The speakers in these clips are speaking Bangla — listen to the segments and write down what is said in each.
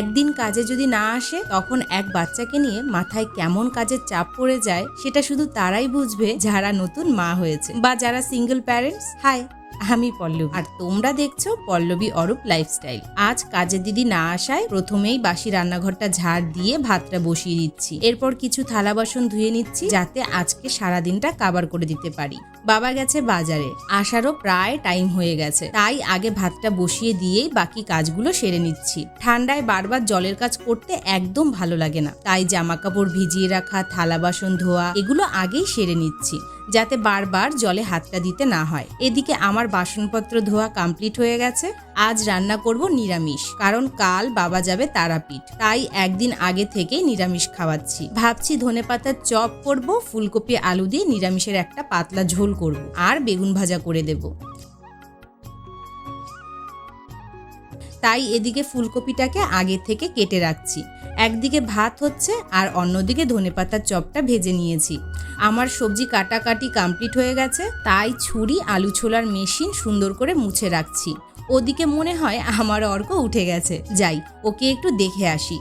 একদিন কাজে যদি না আসে, তখন এক বাচ্চাকে নিয়ে মাথায় কেমন কাজের চাপ পড়ে যায়, সেটা শুধু তারাই বুঝবে যারা নতুন মা হয়েছে বা যারা সিঙ্গেল প্যারেন্টস হাই আমি পল্লবী। আর তোমরা দেখছ পল্লবী অরূপ লাইফস্টাইল আজ কাজে দিদি না আসায় প্রথমেই বাসি রান্নাঘরটা ঝাড় দিয়ে ভাতটা বসিয়ে দিচ্ছি। এরপর কিছু থালা বাসন ধুয়ে নিচ্ছি যাতে আজকে সারাদিনটা কাবার করে দিতে পারি। বাবা গেছে বাজারে। আসারও প্রায় টাইম হয়ে গেছে। তাই আগে ভাতটা বসিয়ে দিয়েই বাকি কাজগুলো সেরে নিচ্ছি। ঠান্ডায় বারবার জলের কাজ করতে একদম ভালো লাগে না। তাই জামা কাপড় ভিজিয়ে রাখা, থালা বাসন ধোয়া, এগুলো আগেই সেরে নিচ্ছি। যাতে বারবার জলে হাতটা দিতে না হয়। এদিকে আমার বাসনপত্র ধোয়া কমপ্লিট হয়ে গেছে। আজ রান্না করব নিরামিষ, কারণ কাল বাবা যাবে তারাপীঠ। তাই একদিন আগে থেকেই নিরামিষ খাওয়াচ্ছি। ভাবছি ধনে পাতার চপ করব, ফুলকপি আলু দিয়ে নিরামিষের একটা পাতলা ঝোল করব, আর বেগুন ভাজা করে দেব। তাই এদিকে ফুলকপিটাকে আগে থেকে কেটে রাখছি। একদিকে ভাত হচ্ছে আর অন্যদিকে ধনেপাতার চপটা ভেজে নিয়েছি। আমার সবজি কাটাকাটি কমপ্লিট হয়ে গেছে, তাই ছুরি, আলু ছোলার মেশিন সুন্দর করে মুছে রাখছি। ওদিকে মনে হয় আমার অর্ক উঠে গেছে। যাই, ওকে একটু দেখে আসি।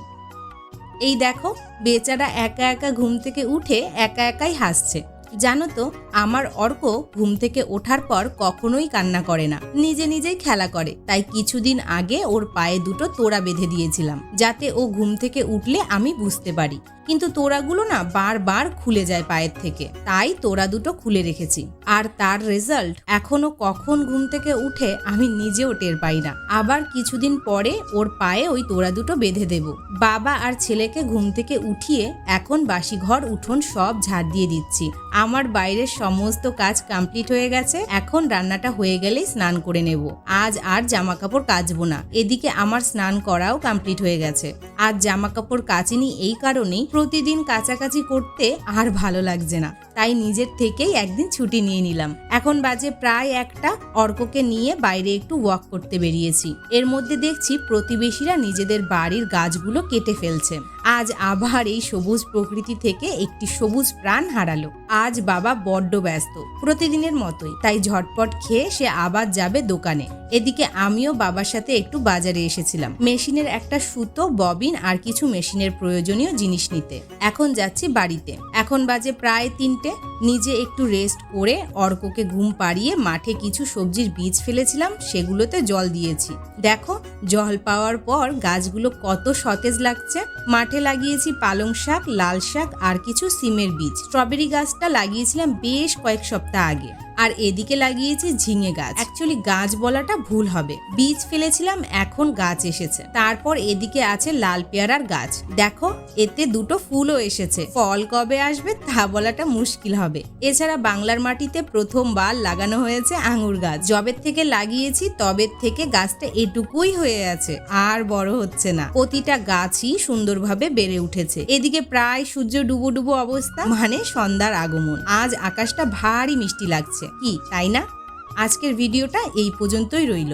এই দেখো, বেচারা একা একা ঘুম থেকে উঠে একা একাই হাসছে। জানো তো, আমার অর্ক ঘুম থেকে ওঠার পর কখনোই কান্না করে না। নিজে নিজেই খেলা করে। তাই কিছুদিন আগে ওর পায়ে দুটো তোড়া বেঁধে দিয়েছিলাম, যাতে ও ঘুম থেকে উঠলে আমি বুঝতে পারি। কিন্তু তোড়াগুলো না বারবার খুলে যায় পায়ের থেকে। তাই তোড়া দুটো খুলে রেখেছি। আর তার রেজাল্ট এখনও কখন ঘুম থেকে উঠে আমি নিজেও টের পাই না। আবার কিছুদিন পরে ওর পায়ে ওই তোড়া দুটো বেঁধে দেব। বাবা আর ছেলেকে ঘুম থেকে উঠিয়ে এখন বাসি ঘর উঠোন সব ঝাড় দিয়ে দিচ্ছি। আমার বাইরের সমস্ত কাজ কমপ্লিট হয়ে গেছে। এখন রান্নাটা হয়ে গেলেই স্নান করে নেব। আজ আর জামা কাপড় কাচবো না। এদিকে আমার স্নান করাও কমপ্লিট হয়ে গেছে। আজ জামা কাপড় কাচিনি এই কারণেই প্রতিদিন কাছাকাছি করতে আর ভালো লাগছে না। তাই নিজের থেকেই একদিন ছুটি নিয়ে নিলাম। এখন বাজে প্রায় একটা, অর্ককে নিয়ে বাইরে একটু ওয়াক করতে বেরিয়েছি। এর মধ্যে দেখছি প্রতিবেশীরা নিজেদের বাড়ির গাছগুলো কেটে ফেলছে। আজ আবার এই সবুজ প্রকৃতি থেকে একটি সবুজ প্রাণ হারালো। আজ বাবা বড্ড ব্যস্ত, প্রতিদিনের মতোই। তাই ঝটপট খেয়ে সে আবার যাবে দোকানে। এদিকে আমিও বাবার সাথে একটু বাজারে এসেছিলাম। মেশিনের একটা সুতো, ববিন আর কিছু মেশিনের প্রয়োজনীয় জিনিস নিতে। এখন যাচ্ছি বাড়িতে। এখন বাজে প্রায় তিনটে। নিজে একটু রেস্ট করে অর্ককে ঘুম পাড়িয়ে মাঠে কিছু সবজির বীজ ফেলেছিলাম, সেগুলোতে জল দিয়েছি। দেখো, জল পাওয়ার পর গাছগুলো কত সতেজ লাগছে। মাঠে লাগিয়েছি পালং শাক, লাল শাক আর কিছু সিমের বীজ। স্ট্রবেরি গাছটা লাগিয়েছিলাম বেশ কয়েক সপ্তাহ আগে। আর এদিকে লাগিয়েছি ঝিঙে গাছ। অ্যাকচুয়ালি গাছ বলাটা ভুল হবে। বীজ ফেলেছিলাম, এখন গাছ এসেছে। তারপর এদিকে আছে লাল পেয়ারার গাছ। দেখো, এতে দুটো ফুলও এসেছে। ফল কবে আসবে তা বলাটা মুশকিল হবে। এছাড়া বাংলার মাটিতে প্রথমবার লাগানো হয়েছে আঙুর গাছ। জবের থেকে লাগিয়েছি, তবের থেকে গাছটা এটুকুই হয়ে আছে। আর বড় হচ্ছে না। প্রতিটা গাছই সুন্দরভাবে বেড়ে উঠেছে। এদিকে প্রায় সূর্য ডুবো ডুবো অবস্থা। মানে সন্ধ্যার আগমন। আজ আকাশটা ভারী মিষ্টি লাগছে। কি তাই না? আজকের ভিডিওটা এই পর্যন্তই রইল।